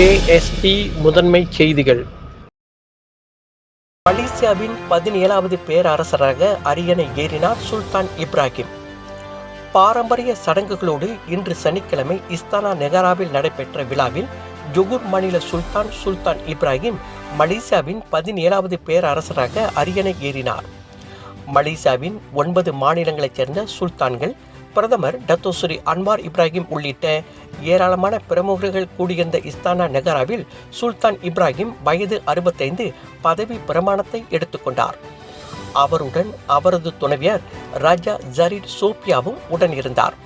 KST முதன்மை செய்திகள். மலேசியாவின் பதினேழாவது பேரரசராக அரியணை ஏறினார் சுல்தான் இப்ராஹிம். பாரம்பரிய சடங்குகளோடு இன்று சனிக்கிழமை இஸ்தானா நெகாராவில் நடைபெற்ற விழாவில் ஜொகூர் மாநில சுல்தான் சுல்தான் இப்ராஹிம் மலேசியாவின் பதினேழாவது பேரரசராக அரியணை ஏறினார். மலேசியாவின் ஒன்பது மாநிலங்களைச் சேர்ந்த சுல்தான்கள் பிரதமர் டத்தோஸ்ரீ அன்வார் இப்ராஹிம் உள்ளிட்ட ஏராளமான பிரமுகர்கள் கூடியிருந்த இஸ்தானா நகராவில் சுல்தான் இப்ராஹிம் வயது அறுபத்தைந்து பதவி பிரமாணத்தை எடுத்துக்கொண்டார். அவருடன் அவரது துணைவியர் ராஜா ஜரீட் சோபியாவும் உடன் இருந்தார்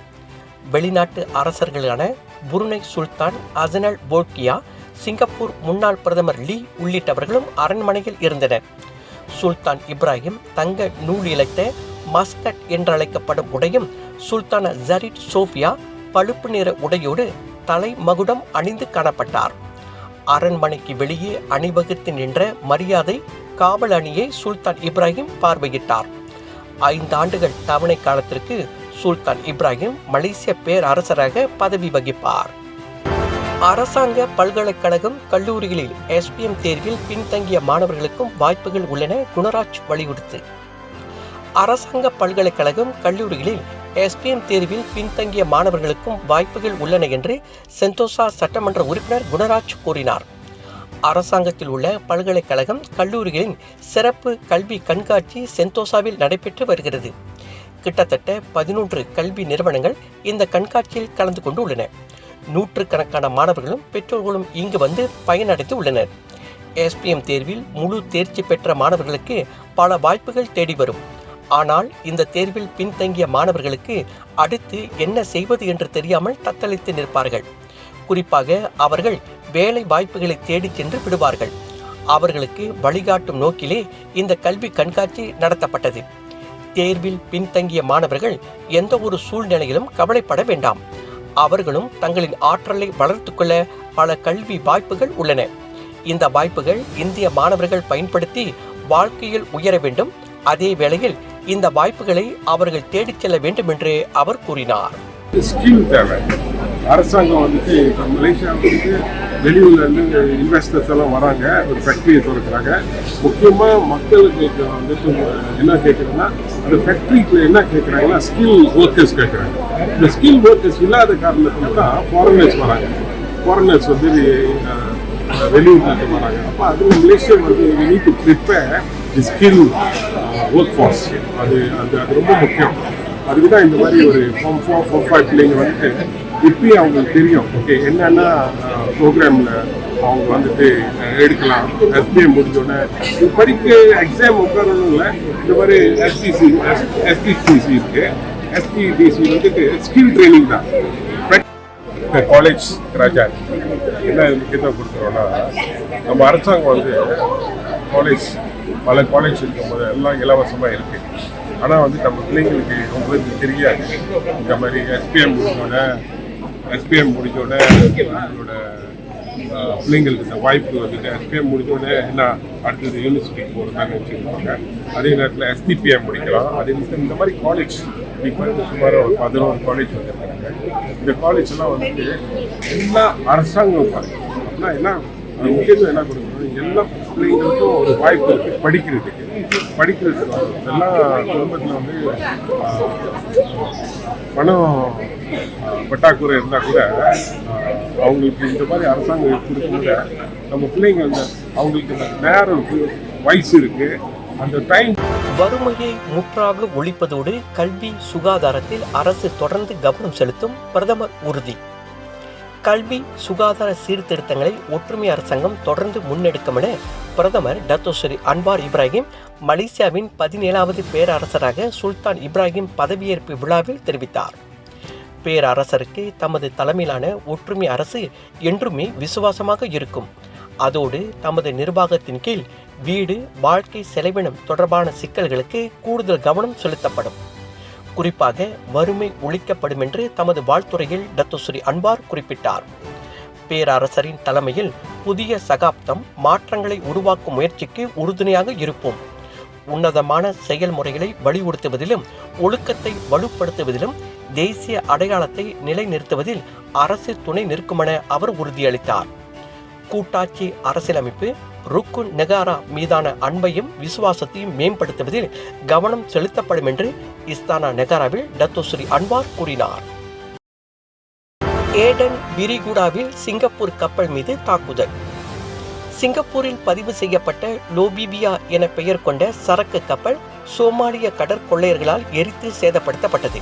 வெளிநாட்டு அரசர்களான புருனை சுல்தான் அசனல் போல்கியா சிங்கப்பூர் முன்னாள் பிரதமர் லீ உள்ளிட்டவர்களும் அரண்மனையில் இருந்தனர். சுல்தான் இப்ராஹிம் தங்க நூல் இழைத்த மஸ்கட் என்றழைக்கப்படும் உடையும் சுல்தான ஜரிட் சோஃபியா பழுப்பு நிற உடையோடு தலை மகுடம் அணிந்து காணப்பட்டார். அரண்மனைக்கு வெளியே அணிவகுத்து நின்ற மரியாதை காவல் அணியை சுல்தான் இப்ராஹிம் பார்வையிட்டார். ஐந்தாண்டுகள் தவணை காலத்திற்கு சுல்தான் இப்ராஹிம் மலேசிய பேரரசராக பதவி வகிப்பார். அரசாங்க பல்கலைக்கழகம் கல்லூரிகளில் எஸ்பிஎம் தேர்வில் பின்தங்கிய மாணவர்களுக்கும் வாய்ப்புகள் உள்ளன குணராஜ் வலியுறுத்து. அரசாங்க பல்கலைக்கழகம் கல்லூரிகளில் எஸ்பிஎம் தேர்வில் பின்தங்கிய மாணவர்களுக்கும் வாய்ப்புகள் உள்ளன என்று சென்தோசா சட்டமன்ற உறுப்பினர் குணராஜ் கூறினார். அரசாங்கத்தில் உள்ள பல்கலைக்கழகம் கல்லூரிகளின் சிறப்பு கல்வி கண்காட்சி சென்தோசாவில் நடைபெற்று வருகிறது. கிட்டத்தட்ட பதினொன்று கல்வி நிறுவனங்கள் இந்த கண்காட்சியில் கலந்து கொண்டு உள்ளன நூற்றுக்கணக்கான மாணவர்களும் பெற்றோர்களும் இங்கு வந்து பயனடைந்து உள்ளனர். எஸ்பிஎம் தேர்வில் முழு தேர்ச்சி பெற்ற மாணவர்களுக்கு பல வாய்ப்புகள் தேடி வரும். ஆனால் இந்த தேர்வில் பின்தங்கிய மாணவர்களுக்கு அடுத்து என்ன செய்வது என்று தெரியாமல் தத்தளித்து நிற்பார்கள். குறிப்பாக அவர்கள் வேலை வாய்ப்புகளை தேடிச் சென்று விடுவார்கள். அவர்களுக்கு வழிகாட்டும் நோக்கிலே இந்த கல்வி கண்காட்சி நடத்தப்பட்டது. தேர்வில் பின்தங்கிய மாணவர்கள் எந்த ஒரு சூழ்நிலையிலும் கவலைப்பட வேண்டாம். அவர்களும் தங்களின் ஆற்றலை வளர்த்துக்கொள்ள பல கல்வி வாய்ப்புகள் உள்ளன. இந்த வாய்ப்புகள் இந்திய மாணவர்கள் பயன்படுத்தி வாழ்க்கையில் உயர வேண்டும். அதே வேளையில் இந்த வாய்ப்புகளை அவர்கள் தேடிச் செல்ல வேண்டும் என்று அவர் கூறினார். ஸ்கீம் தேவை. அரசாங்கம் வந்துட்டு இப்போ மலேசியாவுக்கு வெளியூர்லேருந்து வெளியூர்ல இருந்து இன்வெஸ்டர்ஸ் எல்லாம் வராங்க. ஒரு ஃபேக்ட்ரியை திறக்கிறாங்க. முக்கியமாக மக்களுக்கு வந்துட்டு என்ன கேட்குறாங்கன்னா அந்த ஃபேக்ட்ரிக்கு என்ன கேட்குறாங்கன்னா ஸ்கில் ஒர்க்கர்ஸ் கேட்குறாங்க இந்த ஸ்கில் ஒர்க்கர்ஸ் இல்லாத காரணத்தில் தான் ஃபாரினர்ஸ் வராங்க. ஃபாரினர்ஸ் வந்து வெளியூர்லேருந்து வராங்க. அப்போ அது மலேசியா வந்து need to prepare the skill workforce அது அது அது ரொம்ப முக்கியம். அதுக்கு தான் இந்த மாதிரி ஒரு ஃபார்ம் ஃபோர் ஃபோர் ஃபைவ் பிள்ளைங்க வந்துட்டு இப்பயும் அவங்களுக்கு தெரியும். ஓகே என்னென்ன ப்ரோக்ராமில் அவங்க வந்துட்டு எடுக்கலாம். எஸ்பிஐ முடிஞ்சோடனே இது படிக்க எக்ஸாம் உட்காரணும் இல்லை. இந்த மாதிரி எஸ்டிசி எஸ்டிசிசி இருக்கு. எஸ்டிடிசி வந்துட்டு ஸ்கில் ட்ரைனிங் தான். காலேஜ் ராஜா. என்ன முக்கியத்துவம் கொடுக்குறோன்னா நம்ம அரசாங்கம் வந்து காலேஜ் பல காலேஜ் இருக்கும் போது எல்லாம் இலவசமாக இருக்குது ஆனால் வந்து நம்ம பிள்ளைங்களுக்கு ரொம்ப தெரியாது. இந்த மாதிரி எஸ்பிஎம் முடிஞ்சோடனே எஸ்பிஎம் முடிஞ்சோடனே நம்மளோட பிள்ளைங்களுக்கு இந்த வாய்ப்பு வந்துட்டு எஸ்பிஎம் முடிஞ்சோடனே என்ன அடுத்தது யூனிவர்சிட்டிக்கு போகிறதான்னு வச்சுருப்பாங்க. அதே நேரத்தில் எஸ்டிபிஎம் முடிக்கலாம். அதே நேரத்தில் இந்த மாதிரி காலேஜ் இப்போ வந்து சுமார் ஒரு பதினோரு காலேஜ் வந்திருக்காங்க. இந்த காலேஜ் எல்லாம் வந்துட்டு எல்லா அரசாங்கம் பாருங்க. அப்படின்னா என்ன முக்கியத்துவம் என்ன கொடுக்கணும்? எல்லா பிள்ளைங்களுக்கும் ஒரு வாய்ப்பு இருக்குது படிக்கிறதுக்கு படிக்கிறதுக்கு எல்லா குடும்பத்தில் வந்து பணம் பட்டாக்குறை இருந்தால் கூட அவங்களுக்கு இந்த மாதிரி அரசாங்கம் கொடுக்கும்போது நம்ம பிள்ளைங்க அந்த அவங்களுக்கு இந்த நேரம் இருக்குது வயசு இருக்குது அந்த டைம் வறுமையை முற்றாக ஒழிப்பதோடு கல்வி சுகாதாரத்தில் அரசு தொடர்ந்து கவனம் செலுத்தும் பிரதமர் உறுதி. கல்வி சுகாதார சீர்திருத்தங்களை ஒற்றுமை அரசாங்கம் தொடர்ந்து முன்னெடுக்கும் என பிரதமர் டத்தோஸ்ரீ அன்வார் இப்ராஹிம் மலேசியாவின் பதினேழாவது பேரரசராக சுல்தான் இப்ராஹிம் பதவியேற்பு விழாவில் தெரிவித்தார். பேரரசருக்கு தமது தலைமையிலான ஒற்றுமை அரசு என்றுமே விசுவாசமாக இருக்கும். அதோடு தமது நிர்வாகத்தின் கீழ் வீடு வாழ்க்கை செலவினம் தொடர்பான சிக்கல்களுக்கு கூடுதல் கவனம் செலுத்தப்படும். குறிப்பாக வறுமை ஒழிக்கப்படும் என்று தமது வாழ்த்துறையில் டத்துஸ்ரீ அன்வார் குறிப்பிட்டார். பேரரசரின் தலைமையில் புதிய சகாப்தம் மாற்றங்களை உருவாக்கும் முயற்சிக்கு உறுதுணையாக இருப்போம். உன்னதமான செயல்முறைகளை வலியுறுத்துவதிலும் ஒழுக்கத்தை வலுப்படுத்துவதிலும் தேசிய அடையாளத்தை நிலைநிறுத்துவதில் அரசு துணை நிற்குமென அவர் உறுதியளித்தார். கூட்டாட்சி அரசியலமைப்பு ருக்குன் நெகாரா மீதான அன்பையும் விசுவாசத்தையும் மேம்படுத்துவதில் கவனம் செலுத்தப்படும் என்று இஸ்தானா நெகாராவில் டத்தோஸ்ரீ அன்வார் கூறினார். ஏடன் விரிகுடாவில் சிங்கப்பூர் கப்பல் மீது தாக்குதல். சிங்கப்பூரில் பதிவு செய்யப்பட்ட லோபிபியா என பெயர் கொண்ட சரக்கு கப்பல் சோமாலிய கடற்கொள்ளையர்களால் எரித்து சேதப்படுத்தப்பட்டது.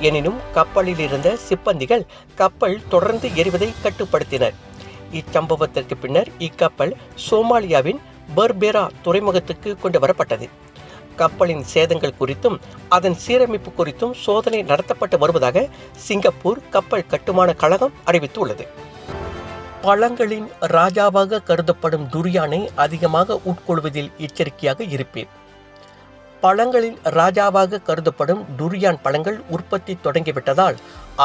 எனினும் கப்பலில் இருந்த சிப்பந்திகள் கப்பல் தொடர்ந்து எரிவதை கட்டுப்படுத்தினர். இச்சம்பவத்திற்கு பின்னர் இக்கப்பல் சோமாலியாவின் பர்பேரா துறைமுகத்துக்கு கொண்டு வரப்பட்டது. கப்பலின் சேதங்கள் குறித்தும் அதன் சீரமைப்பு குறித்தும் சோதனை நடத்தப்பட்டு வருவதாக சிங்கப்பூர் கப்பல் கட்டுமான கழகம் அறிவித்துள்ளது. பழங்களின் ராஜாவாக கருதப்படும் துரியானை அதிகமாக உட்கொள்வதில் எச்சரிக்கையாக இருப்பேன். பழங்களின் ராஜாவாக கருதப்படும் டுரியான் பழங்கள் உற்பத்தி தொடங்கிவிட்டதால்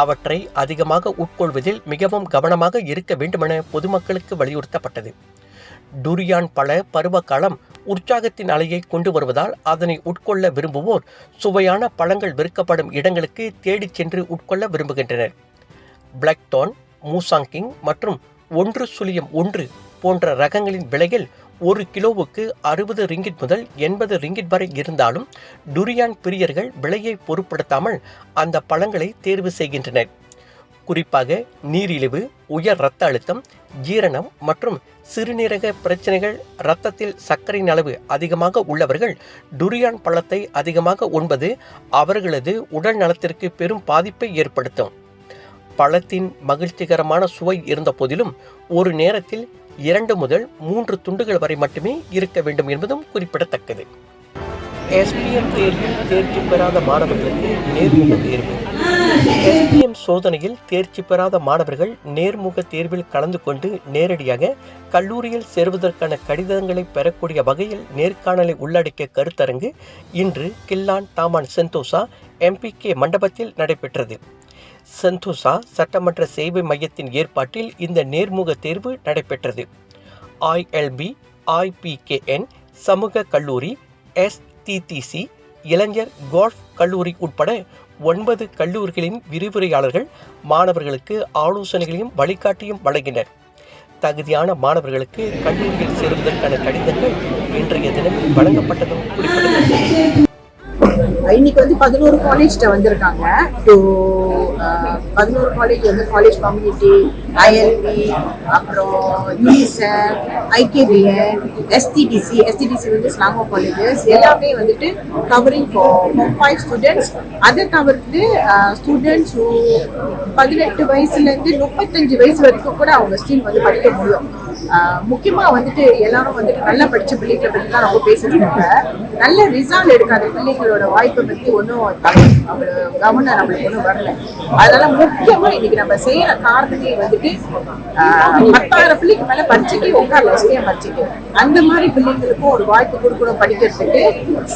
அவற்றை அதிகமாக உட்கொள்வதில் மிகவும் கவனமாக இருக்க வேண்டுமென பொதுமக்களுக்கு வலியுறுத்தப்பட்டது. டுரியான் பழ பருவகாலம் உற்சாகத்தின் அலையை கொண்டு வருவதால் அதனை உட்கொள்ள விரும்புவோர் சுவையான பழங்கள் விற்கப்படும் இடங்களுக்கு தேடிச் சென்று உட்கொள்ள விரும்புகின்றனர். பிளாக்டோன் மூசாங்கிங் மற்றும் ஒன்று சுழியம் ஒன்று போன்ற ரகங்களின் விலையில் ஒரு கிலோவுக்கு அறுபது ரிங்கிட் முதல் எண்பது ரிங்கிட் வரை இருந்தாலும் டுரியான் பிரியர்கள் விலையை பொருட்படுத்தாமல் அந்த பழங்களை தேர்வு செய்கின்றனர். குறிப்பாக நீரிழிவு உயர் இரத்த அழுத்தம் ஜீரணம் மற்றும் சிறுநீரக பிரச்சனைகள் இரத்தத்தில் சர்க்கரையின் அளவு அதிகமாக உள்ளவர்கள் டுரியான் பழத்தை அதிகமாக உண்பது அவர்களது உடல் நலத்திற்கு பெரும் பாதிப்பை ஏற்படுத்தும். பழத்தின் மகிழ்ச்சிகரமான சுவை இருந்த போதிலும் ஒரு நேரத்தில் இரண்டு முதல் மூன்று துண்டுகள் வரை மட்டுமே இருக்க வேண்டும் என்பதும் குறிப்பிடத்தக்கது. எஸ்பிஎம் தேர்வில் தேர்ச்சி பெறாத மாணவர்களுக்கு நேர்முக தேர்வு. எஸ்பிஎம் சோதனையில் தேர்ச்சி பெறாத மாணவர்கள் நேர்முக தேர்வில் கலந்து கொண்டு நேரடியாக கல்லூரியில் சேருவதற்கான கடிதங்களை பெறக்கூடிய வகையில் நேர்காணலை உள்ளடக்கிய கருத்தரங்கு இன்று கில்லான் டாமான் செந்தோசா எம்பிகே மண்டபத்தில் நடைபெற்றது. செந்தோசா சட்டமன்ற சேவை மையத்தின் ஏற்பாட்டில் இந்த நேர்முக தேர்வு நடைபெற்றது. ஐஎல்பி ஐபிகேஎன் சமூக கல்லூரி எஸ்டிடிசி இளைஞர் கோல்ஃப் கல்லூரி உட்பட ஒன்பது கல்லூரிகளின் விரிவுரையாளர்கள் மாணவர்களுக்கு ஆலோசனைகளையும் வழிகாட்டியும் வழங்கினர். தகுதியான மாணவர்களுக்கு கல்லூரியில் சேருவதற்கான கடிதங்கள் இன்றைய தினம் வழங்கப்பட்டதும் குறிப்பிடத்தக்கது. இன்னைக்கு வந்து பதினோரு காலேஜ்ல வந்திருக்காங்க. ஸோ பதினோரு காலேஜ் வந்து காலேஜ் கம்யூனிட்டி ஐஎல்பி அப்புறம் யூனிசெஃப் ஐகேபிஎன் எஸ்டிடிசி எஸ்டிடிசி வந்து ஸ்லாங்கோ காலேஜஸ் எல்லாமே வந்துட்டு கவரிங் ஃபார் ஃபைவ் ஸ்டூடெண்ட்ஸ் அதை தவிர்த்து ஸ்டூடெண்ட்ஸ் பதினெட்டு வயசுலேருந்து முப்பத்தஞ்சு வயசு வரைக்கும் கூட அவங்க ஸ்டீல் வந்து படிக்க முடியும். ஆஹ் முக்கியமா வந்துட்டு எல்லாரும் வந்துட்டு நல்லா படித்த பிள்ளைகளை பற்றி தான் ரொம்ப பேசிட்டு இருக்காங்க. நல்ல ரிசல்ட் எடுக்காத பிள்ளைங்களோட வாய்ப்பை பத்தி ஒன்றும் கவனம் நம்மளுக்கு ஒன்றும் வரல. அதனால முக்கியமா இன்னைக்கு நம்ம செய்யற காரணத்தையும் வந்துட்டு ஆஹ் பத்தாயிரம் பிள்ளைக்கு மேல பரீட்சைக்கு உட்கார வசதியாக பரீட்சைக்கு அந்த மாதிரி பிள்ளைங்களுக்கும் ஒரு வாய்ப்பு கொடுக்கணும் படிக்கிறதுக்கு.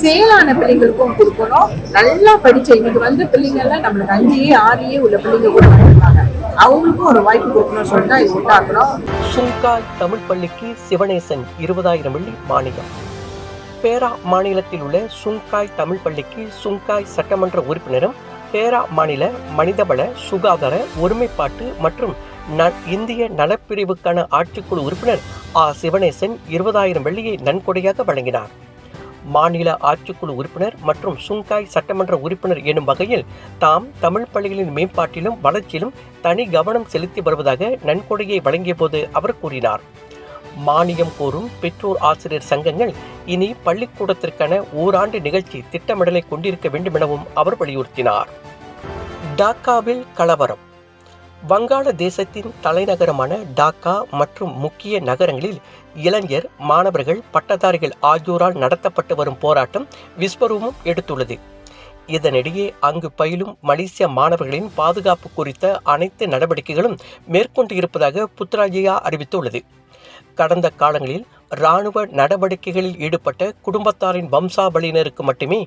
சேலான பிள்ளைங்களுக்கும் கொடுக்கணும். நல்லா படிச்ச இன்னைக்கு வந்து பிள்ளைங்க எல்லாம் நம்மளுக்கு அஞ்சே ஆறையே உள்ள பிள்ளைங்க கூட வந்திருக்காங்க. அவங்களுக்கும் ஒரு வாய்ப்பு கொடுக்கணும்னு சொல்லிட்டு இது உண்டாக்கணும் சுங்காய் தமிழ் பள்ளிக்கு சிவனேசன் இருபதாயிரம் வெள்ளி மானியம். பேரா மாநிலத்தில் உள்ள சுங்காய் தமிழ் பள்ளிக்கு சுங்காய் சட்டமன்ற உறுப்பினரும் பேரா மாநில மனிதவள சுகாதார ஒருமைப்பாட்டு மற்றும் ந- இந்திய நலப்பிரிவுக்கான ஆட்சிக்குழு உறுப்பினர் ஆ. சிவனேசன் இருபதாயிரம் வெள்ளியை நன்கொடையாக வழங்கினார். மாநில ஆட்சிக்குழு உறுப்பினர் மற்றும் சுங்காய் சட்டமன்ற உறுப்பினர் எனும் வகையில் தாம் தமிழ் பள்ளிகளின் மேம்பாட்டிலும் வளர்ச்சியிலும் தனி கவனம் செலுத்தி வருவதாக நன்கொடையை வழங்கிய போது அவர் கூறினார். மானியம் கோரும் பெற்றோர் ஆசிரியர் சங்கங்கள் இனி பள்ளிக்கூடத்திற்கான ஓராண்டு நிகழ்ச்சி திட்டமிடலை கொண்டிருக்க வேண்டும் எனவும் அவர் வலியுறுத்தினார். டாக்காவில் கலவரம். வங்காள தேசத்தின் தலைநகரமான டாக்கா மற்றும் முக்கிய நகரங்களில் இளைஞர் மாணவர்கள் பட்டதாரிகள் ஆகியோரால் நடத்தப்பட்டு வரும் போராட்டம் விஸ்வரூபம் எடுத்துள்ளது. இதனிடையே அங்கு பயிலும் மலேசிய மாணவர்களின் பாதுகாப்பு குறித்த அனைத்து நடவடிக்கைகளும் மேற்கொண்டு இருப்பதாக புத்ராஜயா அறிவித்துள்ளது. கடந்த காலங்களில் இராணுவ நடவடிக்கைகளில் ஈடுபட்ட குடும்பத்தாரின் வம்சாவளியினருக்கு மட்டுமே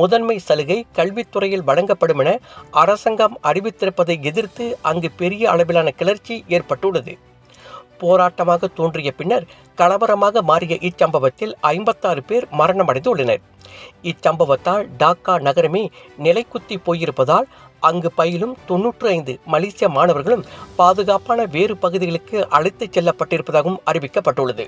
முதன்மை சலுகை கல்வித்துறையில் வழங்கப்படும் என அரசாங்கம் அறிவித்திருப்பதை எதிர்த்து அங்கு பெரிய அளவிலான கிளர்ச்சி ஏற்பட்டுள்ளது. போராட்டமாக தோன்றிய பின்னர் கலவரமாக மாறிய இச்சம்பவத்தில் ஐம்பத்தாறு பேர் மரணமடைந்துள்ளனர். இச்சம்பவத்தால் டாக்கா நகரமே நிலைக்குத்தி போயிருப்பதால் அங்கு பயிலும் தொன்னூற்று ஐந்து மலேசிய மாணவர்களும் பாதுகாப்பான வேறு பகுதிகளுக்கு அழைத்துச் செல்லப்பட்டிருப்பதாகவும் அறிவிக்கப்பட்டுள்ளது.